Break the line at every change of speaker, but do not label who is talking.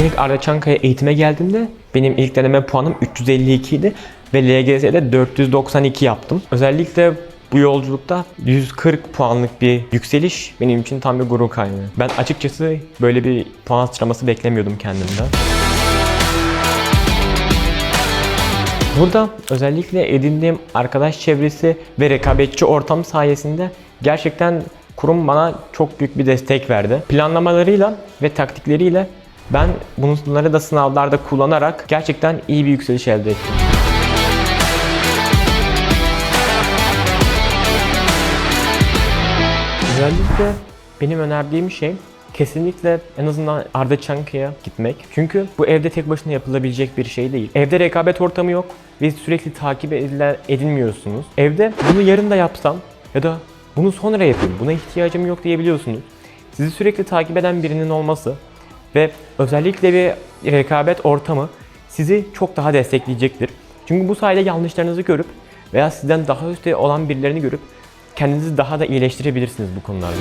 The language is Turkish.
İlk Arda Çankaya eğitime geldiğimde benim ilk deneme puanım 352 idi ve LGS'de 492 yaptım. Özellikle bu yolculukta 140 puanlık bir yükseliş benim için tam bir gurur kaynağı. Ben açıkçası böyle bir puan sıçraması beklemiyordum kendimden. Burada özellikle edindiğim arkadaş çevresi ve rekabetçi ortam sayesinde gerçekten kurum bana çok büyük bir destek verdi. Planlamalarıyla ve taktikleriyle ben bunları da sınavlarda kullanarak gerçekten iyi bir yükseliş elde ettim. Özellikle benim önerdiğim şey kesinlikle en azından Arda Çankaya gitmek. Çünkü bu evde tek başına yapılabilecek bir şey değil. Evde rekabet ortamı yok ve sürekli takip edile- edilmiyorsunuz. Evde bunu yarın da yapsam ya da bunu sonra yapayım, buna ihtiyacım yok diyebiliyorsunuz. Sizi sürekli takip eden birinin olması ve özellikle bir rekabet ortamı sizi çok daha destekleyecektir. Çünkü bu sayede yanlışlarınızı görüp veya sizden daha üstte olan birilerini görüp kendinizi daha da iyileştirebilirsiniz bu konularda.